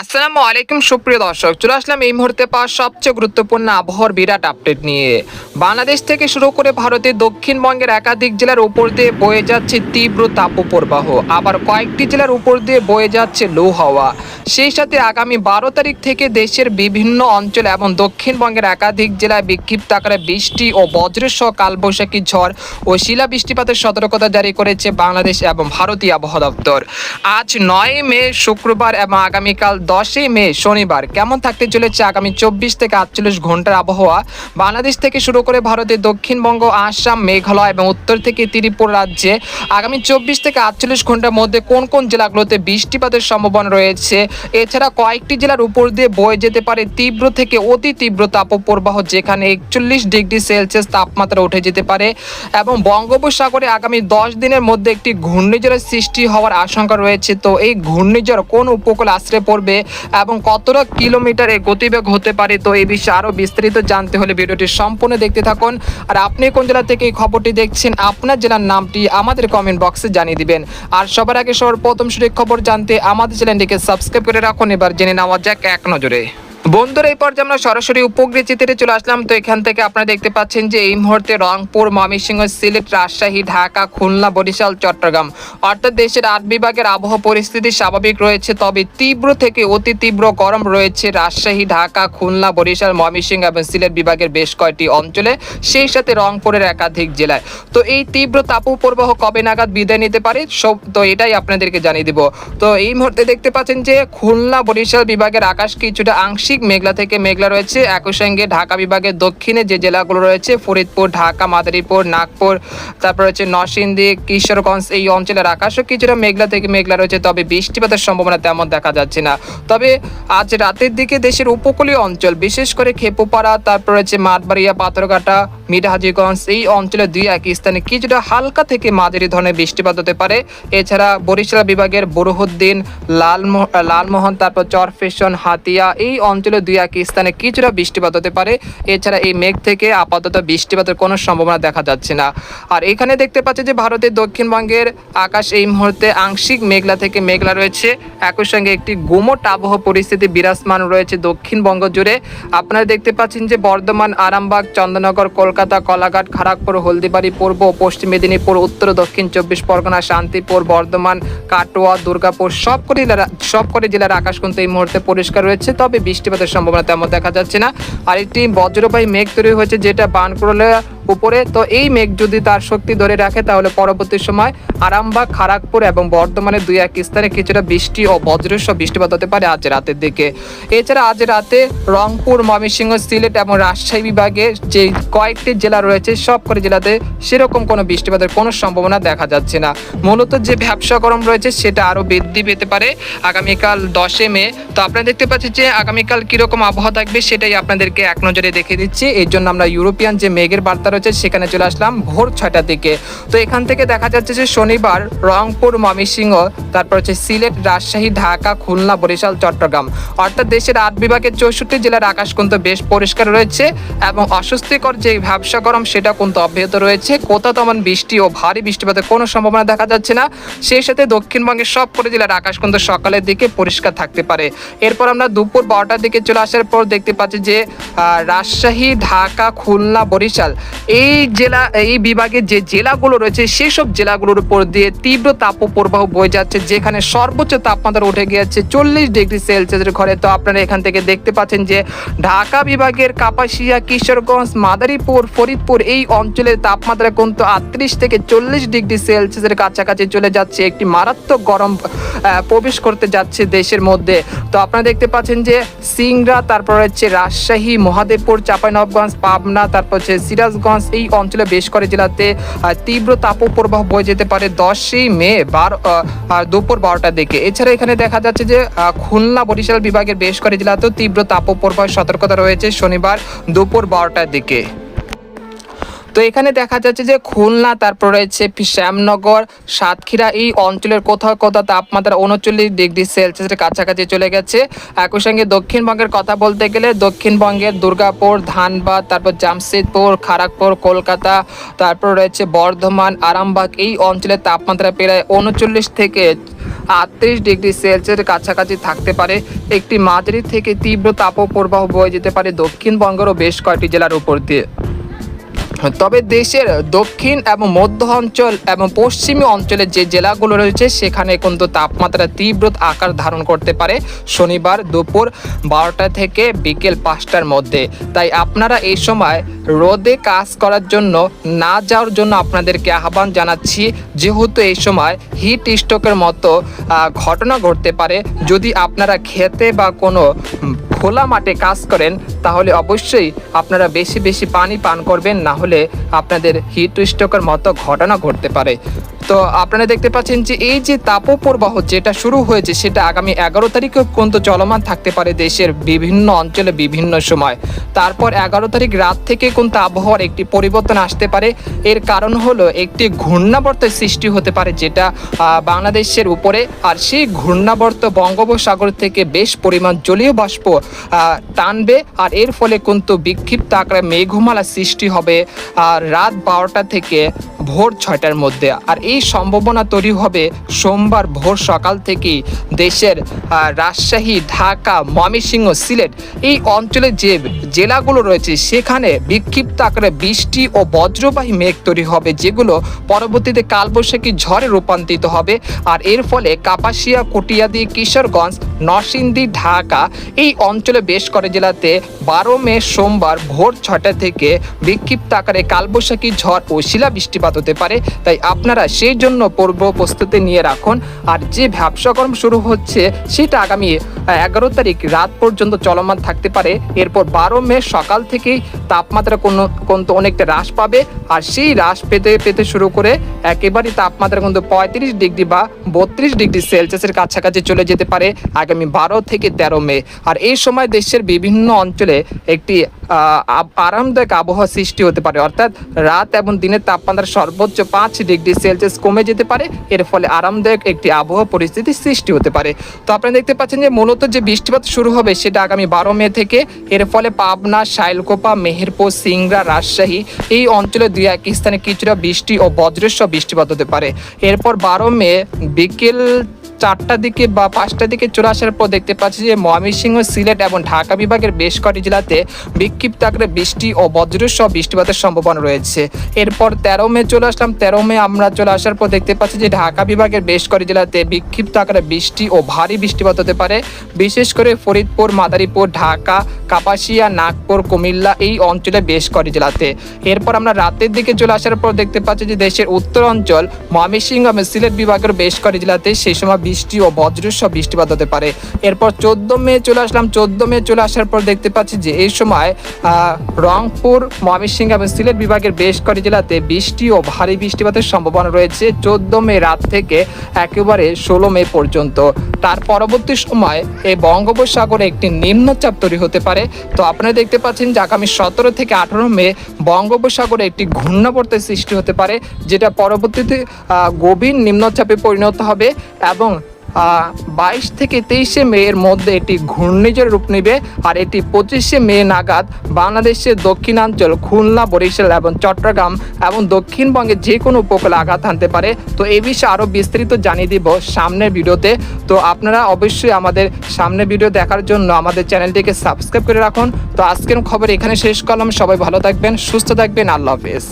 আসসালামু আলাইকুম, সুপ্রিয় দর্শক। চলে আসলাম এই মুহূর্তে পাওয়া সবচেয়ে গুরুত্বপূর্ণ আবহাওয়ার বিরাট আপডেট নিয়ে। বাংলাদেশ থেকে শুরু করে ভারতের দক্ষিণবঙ্গের একাধিক জেলার উপর দিয়ে বয়ে যাচ্ছে তীব্র তাপপ্রবাহ। আবার কয়েকটি জেলার উপর দিয়ে বয়ে যাচ্ছে লো হাওয়া। সেই সাথে আগামী বারো তারিখ থেকে দেশের বিভিন্ন অঞ্চল এবং দক্ষিণবঙ্গের একাধিক জেলায় বিক্ষিপ্ত আকারে বৃষ্টি ও বজ্রসহ কালবৈশাখী ঝড় ও শিলা বৃষ্টিপাতের সতর্কতা জারি করেছে বাংলাদেশ এবং ভারতীয় আবহাওয়া দপ্তর। আজ নয় মে, শুক্রবার এবং আগামীকাল দশই মে, শনিবার। কেমন থাকতে চলেছে আগামী চব্বিশ থেকে আটচল্লিশ ঘণ্টার আবহাওয়া? বাংলাদেশ থেকে শুরু করে ভারতের দক্ষিণবঙ্গ, আসাম, মেঘালয় এবং উত্তর থেকে ত্রিপুরা রাজ্যে আগামী চব্বিশ থেকে আটচল্লিশ ঘণ্টার মধ্যে কোন কোন জেলাগুলোতে বৃষ্টিপাতের সম্ভাবনা রয়েছে? এছাড়া কয়েকটি জেলার উপর দিয়ে বয়ে যেতে পারে তীব্র থেকে অতি তীব্র তাপপ্রবাহ, যেখানে একচল্লিশ ডিগ্রি সেলসিয়াস তাপমাত্রা উঠে যেতে পারে এবং বঙ্গোপসাগরে আগামী দশ দিনের মধ্যে একটি ঘূর্ণিঝড়ের সৃষ্টি হওয়ার আশঙ্কা রয়েছে। তো এই ঘূর্ণিঝড় কোন উপকূল আশ্রয় পড়বে? এবং কতটা কিলোমিটার এর গতিবেগ হতে পারে, তো এই বিষয়ে আরও বিস্তারিত জানতে হলে ভিডিওটি সম্পূর্ণ দেখতে থাকুন। আর আপনি কোন জেলা থেকে এই খবরটি দেখছেন, আপনার জেলার নামটি আমাদের কমেন্ট বক্সে জানিয়ে দিবেন। আর সবার আগে সর্বপ্রথম সঠিক খবর জানতে আমাদের চ্যানেলটিকে সাবস্ক্রাইব করে রাখুন। এবার জেনে নেওয়া যাক এক নজরে। বন্ধুরা, এই পর্যায়ে আমরা সরাসরি উপগ্রহ চিত্রে চলে আসলাম। তো এখান থেকে আপনারা দেখতে পাচ্ছেন যে এই মুহূর্তে রংপুর, ময়মনসিংহ, সিলেট, রাজশাহী, ঢাকা, খুলনা, বরিশাল, চট্টগ্রাম অর্থাৎ দেশের আট বিভাগের আবহাওয়া পরিস্থিতি স্বাভাবিক রয়েছে, তবে তীব্র থেকে অতি তীব্র গরম রয়েছে রাজশাহী, ঢাকা, খুলনা, বরিশাল, ময়মনসিংহ এবং সিলেট বিভাগের বেশ কয়েকটি অঞ্চলে, সেই সাথে রংপুরের একাধিক জেলায়। তো এই তীব্র তাপপ্রবাহ কবে নাগাদ বিদায় নিতে পারে? সব, তো এটাই আপনাদেরকে জানিয়ে দিব। তো এই মুহূর্তে দেখতে পাচ্ছেন যে খুলনা, বরিশাল বিভাগের আকাশ কিছুটা আংশিক মেঘলা থেকে মেঘলা রয়েছে। একই সঙ্গে ঢাকা বিভাগের দক্ষিণে যে জেলাগুলো রয়েছে, ফরিদপুর, ঢাকা, মাদারীপুর, নাগপুর, তারপর হচ্ছে নরসিংদী, কিশোরগঞ্জ এই অঞ্চলের আকাশও কিছুটা মেঘলা থেকে মেঘলা রয়েছে, তবে বৃষ্টিপাতের সম্ভাবনা তেমন দেখা যাচ্ছে না। তবে আজ রাতের দিকে দেশের উপকূলীয় অঞ্চল, বিশেষ করে খেপুপাড়া, তারপর হচ্ছে মাঠবাড়িয়া, পাথরঘাটা মিরহাজিগঞ্জ এই অঞ্চলের দুই এক স্থানে কিছুটা হালকা থেকে মাঝারি ধরনের বৃষ্টিপাত হতে পারে। এছাড়া বরিশাল বিভাগের বরহুদ্দিন লালমোহ লালমোহন, তারপর চরফেশন, হাতিয়া এই অঞ্চলের দুই এক স্থানে কিছুটা বৃষ্টিপাত হতে পারে। এছাড়া এই মেঘ থেকে আপাতত বৃষ্টিপাতের কোনো সম্ভাবনা দেখা যাচ্ছে না। আর এখানে দেখতে পাচ্ছি যে ভারতের দক্ষিণবঙ্গের আকাশ এই মুহূর্তে আংশিক মেঘলা থেকে মেঘলা রয়েছে। একই সঙ্গে একটি গুমট আবহাওয়া পরিস্থিতি বিরাজমান রয়েছে দক্ষিণবঙ্গ জুড়ে। আপনারা দেখতে পাচ্ছেন যে বর্ধমান, আরামবাগ, চন্দ্রনগর, কলকাতা, কলাঘাট খড়গপুর হলদিবাড়ি, পূর্ব ও পশ্চিম মেদিনীপুর, উত্তর দক্ষিণ চব্বিশ পরগনা, শান্তিপুর, বর্ধমান, কাটোয়া, দুর্গাপুর, সবকটি সবকটি জেলার আকাশ কিন্তু এই মুহূর্তে পরিষ্কার রয়েছে। তবে বৃষ্টিপাতের সম্ভাবনা তেমন দেখা যাচ্ছে না। আর একটি বজ্রবাহী মেঘ তৈরি হয়েছে যেটা বানকুরলে উপরে। তো এই মেঘ যদি তার শক্তি ধরে রাখে, তাহলে পরবর্তী সময় আরামবাগ খড়গপুর এবং বর্ধমানের দুই এক স্থানে কিছুটা বৃষ্টি ও বজ্রসহ বৃষ্টিপাত হতে পারে আজ রাতের দিকে। এছাড়া আজ রাতে রংপুর, ময়মনসিংহ, সিলেট এবং রাজশাহী বিভাগে যে কয়েকটি জেলা রয়েছে সব করে জেলাতে সেরকম কোনো বৃষ্টিপাতের কোনো সম্ভাবনা দেখা যাচ্ছে না। মূলত যে ব্যবসা গরম রয়েছে, সেটা আরও বৃদ্ধি পেতে পারে আগামীকাল দশে মে। তো আপনারা দেখতে পাচ্ছেন যে আগামীকাল কীরকম আবহাওয়া থাকবে, সেটাই আপনাদেরকে এক নজরে দেখে দিচ্ছি। এর জন্য আমরা ইউরোপিয়ান যে মেঘের বার্তা রয়েছে সেখানে চলে আসলাম ভোর ছয়টার দিকে। তো এখান থেকে দেখা যাচ্ছে যে শনিবার রংপুর, ময়মনসিংহ, তারপর হচ্ছে সিলেট, রাজশাহী, ঢাকা, খুলনা, বরিশাল, চট্টগ্রাম। অর্থাৎ দেশের আট বিভাগের চৌষট্টি জেলার আকাশ কিন্তু বেশ পরিষ্কার রয়েছে এবং অস্বস্তিকর যে ব্যবসা গরম সেটা কিন্তু অব্যাহত রয়েছে। কোথাও তেমন বৃষ্টি ও ভারী বৃষ্টিপাতের কোনো সম্ভাবনা দেখা যাচ্ছে না। সেই সাথে দক্ষিণবঙ্গের সব করে জেলার আকাশ কিন্তু সকালের দিকে পরিষ্কার থাকতে পারে। এরপর আমরা দুপুর বারোটার দিকে চলে আসার পর দেখতে পাচ্ছি যে রাজশাহী, ঢাকা, খুলনা, বরিশাল এই জেলা, এই বিভাগের যে জেলাগুলো রয়েছে, সেসব জেলাগুলোর উপর দিয়ে তীব্র তাপপ্রবাহ বয়ে যাচ্ছে, যেখানে সর্বোচ্চ তাপমাত্রা উঠে গিয়েছে চল্লিশ ডিগ্রি সেলসিয়াসের ঘরে। তো আপনারা এখান থেকে দেখতে পাচ্ছেন যে ঢাকা বিভাগের কাপাসিয়া, কিশোরগঞ্জ, মাদারীপুর, ফরিদপুর এই অঞ্চলের তাপমাত্রা কিন্তু আটত্রিশ থেকে চল্লিশ ডিগ্রি সেলসিয়াসের কাছাকাছি চলে যাচ্ছে, একটি মারাত্মক গরম প্রবেশ করতে যাচ্ছে দেশের মধ্যে। তো আপনারা দেখতে পাচ্ছেন যে সিংড়া, তারপর হচ্ছে রাজশাহী, মহাদেবপুর, চাঁপাইনবাবগঞ্জ, পাবনা, তারপর হচ্ছে সিরাজগঞ্জ এই অঞ্চলে বেশ করে জেলাতে তীব্র তাপপ্রবাহ বয়ে যেতে পারে দশই মে বারো দুপুর বারোটার দিকে। এছাড়া এখানে দেখা যাচ্ছে যে খুলনা বরিশাল বিভাগের বেশ করে জেলাতেও তীব্র তাপপ্রবাহ সতর্কতা রয়েছে শনিবার দুপুর বারোটার দিকে। তো এখানে দেখা যাচ্ছে যে খুলনা, তারপর রয়েছে শ্যামনগর, সাতক্ষীরা, এই অঞ্চলের কোথাও কোথাও তাপমাত্রা উনচল্লিশ ডিগ্রি সেলসিয়াসের কাছাকাছি চলে গেছে। একই সঙ্গে দক্ষিণবঙ্গের কথা বলতে গেলে দক্ষিণবঙ্গের দুর্গাপুর, ধানবাদ, তারপর জামশেদপুর খড়গপুর কলকাতা, তারপর রয়েছে বর্ধমান, আরামবাগ, এই অঞ্চলের তাপমাত্রা প্রায় উনচল্লিশ থেকে আটত্রিশ ডিগ্রি সেলসিয়াসের কাছাকাছি থাকতে পারে। একটি মাঝারি থেকে তীব্র তাপপ্রবাহ বয়ে যেতে পারে দক্ষিণবঙ্গেরও বেশ কয়েকটি জেলার উপর দিয়ে। তবে দেশের দক্ষিণ এবং মধ্য অঞ্চল এবং পশ্চিমী অঞ্চলের যে জেলাগুলো রয়েছে, সেখানে কিন্তু তাপমাত্রা তীব্র আকার ধারণ করতে পারে শনিবার দুপুর বারোটা থেকে বিকেল পাঁচটার মধ্যে। তাই আপনারা এই সময় রোদে কাজ করার জন্য, না যাওয়ার জন্য আপনাদেরকে আহ্বান জানাচ্ছি, যেহেতু এই সময় হিট স্ট্রোকের মতো ঘটনা ঘটতে পারে। যদি আপনারা খেতে বা কোনো খোলা মাঠে কাজ করেন, তাহলে অবশ্যই আপনারা বেশি বেশি পানি পান করবেন, না হলে আপনাদের হিট স্ট্রোকের মতো ঘটনা ঘটতে পারে। তো আপনারা দেখতে পাচ্ছেন যে এই যে তাপপ্রবাহ যেটা শুরু হয়েছে, সেটা আগামী এগারো তারিখেও পর্যন্ত চলমান থাকতে পারে দেশের বিভিন্ন অঞ্চলে বিভিন্ন সময়। তারপর এগারো তারিখ রাত থেকে কিন্তু আবহাওয়ার একটি পরিবর্তন আসতে পারে। এর কারণ হলো একটি ঘূর্ণাবর্তের সৃষ্টি হতে পারে যেটা বাংলাদেশের উপরে। আর সেই ঘূর্ণাবর্ত বঙ্গোপসাগর থেকে বেশ পরিমাণ জলীয় বাষ্প টানবে। আর এর ফলে কিন্তু বিক্ষিপ্ত আকারে মেঘমালা সৃষ্টি হবে আর রাত বারোটা থেকে ভোর ছয়টার মধ্যে। আর এই সম্ভাবনা তৈরি হবে সোমবার ভোর সকাল থেকেই দেশের রাজশাহী, ঢাকা, ময়মনসিংহ, সিলেট এই অঞ্চলে যে জেলাগুলো রয়েছে সেখানে বিক্ষিপ্ত আকারে বৃষ্টি ও বজ্রবাহী মেঘ তৈরি হবে, যেগুলো পরবর্তীতে কালবৈশাখী ঝড়ে রূপান্তরিত হবে। আর এর ফলে কাপাসিয়া, কটিয়াদি, কিশোরগঞ্জ, নরসিংদী, ঢাকা এই অঞ্চলে বেশ করে জেলাতে বারো মে সোমবার ভোর ছটা থেকে বিক্ষিপ্ত আকারে কালবৈশাখী ঝড় ও শিলা বৃষ্টিপাত হতে পারে, তাই আপনারা সেই জন্য পূর্ব প্রস্তুতি নিয়ে রাখুন। আর যে ব্যবসা কর্ম শুরু হচ্ছে, সেটা আগামী এগারো তারিখ রাত পর্যন্ত চলমান থাকতে পারে। এরপর বারো মে সকাল থেকেই তাপমাত্রা কোনো, কিন্তু অনেকটা হ্রাস পাবে। আর সেই হ্রাস পেতে পেতে শুরু করে একেবারেই তাপমাত্রা কিন্তু পঁয়ত্রিশ ডিগ্রি বা বত্রিশ ডিগ্রি সেলসিয়াসের কাছাকাছি চলে যেতে পারে আগামী বারো থেকে তেরো মে। আর এই সময় দেশের বিভিন্ন অঞ্চলে একটি আরামদায়ক আবহাওয়া সৃষ্টি হতে পারে। অর্থাৎ রাত এবং দিনের তাপমাত্রা সর্বোচ্চ পাঁচ ডিগ্রি সেলসিয়াস কমে যেতে পারে। এর ফলে আরামদায়ক একটি আবহাওয়া পরিস্থিতি সৃষ্টি হতে পারে। তো আপনারা দেখতে পাচ্ছেন যে মূলত যে বৃষ্টিপাত শুরু হবে সেটা আগামী বারো মে থেকে, এর ফলে পাবনা, শাইলকোপা, মেহেরপুর, সিংড়া, রাজশাহী এই অঞ্চলে দুই এক স্থানে কিছুটা বৃষ্টি ও বজ্রসহ বৃষ্টিপাত হতে পারে। এরপর বারো মে বিকেল চারটার দিকে বা পাঁচটার দিকে চলে আসার পর দেখতে পাচ্ছি যে ময়মনসিংহ, সিলেট এবং ঢাকা বিভাগের বেশ কটি জেলাতে বিক্ষিপ্ত আকারে বৃষ্টি ও বজ্রসহ বৃষ্টিপাতের সম্ভাবনা রয়েছে। এরপর তেরো মে চলে আসলাম। তেরো মে আমরা চলে আসার পর দেখতে পাচ্ছি যে ঢাকা বিভাগের বেশ কটি জেলাতে বিক্ষিপ্ত আকারে বৃষ্টি ও ভারী বৃষ্টিপাত হতে পারে। বিশেষ করে ফরিদপুর, মাদারীপুর, ঢাকা কাপাসিয়া, নাগপুর, কুমিল্লা এই অঞ্চলে বেশ কয়েকটি জেলাতে। এরপর আমরা রাতের দিকে চলে আসার পর দেখতে পাচ্ছি যে দেশের উত্তর অঞ্চল ময়মনসিংহ এবং সিলেট বিভাগের বেশ কয়েকটি জেলাতে সেই সময় বৃষ্টি ও বজ্রসহ বৃষ্টিপাত হতে পারে। এরপর চোদ্দ মে চলে আসলাম। চোদ্দ মে চলে আসার পর দেখতে পাচ্ছি যে এই সময় রংপুর, ময়মনসিংহ এবং সিলেট বিভাগের বেশ কয়েকটি জেলাতে বৃষ্টি ও ভারী বৃষ্টিপাতের সম্ভাবনা রয়েছে চোদ্দ মে রাত থেকে একেবারে ষোলো মে পর্যন্ত। তার পরবর্তী সময় এই বঙ্গোপসাগরে একটি নিম্নচাপ তৈরি হতে পারে। তো আপনারা দেখতে পাচ্ছেন যে আগামী সতেরো থেকে আঠারো মে বঙ্গোপসাগরে একটি ঘূর্ণাবর্তের সৃষ্টি হতে পারে, যেটা পরবর্তীতে গভীর নিম্নচাপে পরিণত হবে এবং বাইশ থেকে তেইশে মে এর মধ্যে এটি ঘূর্ণিঝড় রূপ নেবে, আর এটি পঁচিশে মে নাগাদ বাংলাদেশের দক্ষিণাঞ্চল খুলনা, বরিশাল এবং চট্টগ্রাম এবং দক্ষিণবঙ্গের যে কোনো উপকূলে আঘাত আনতে পারে। তো এই বিষয়ে আরও বিস্তারিত জানিয়ে দিব সামনের ভিডিওতে। তো আপনারা অবশ্যই আমাদের সামনের ভিডিও দেখার জন্য আমাদের চ্যানেলটিকে সাবস্ক্রাইব করে রাখুন। তো আজকের খবর এখানে শেষ করলাম। সবাই ভালো থাকবেন, সুস্থ থাকবেন। আল্লাহ হাফেজ।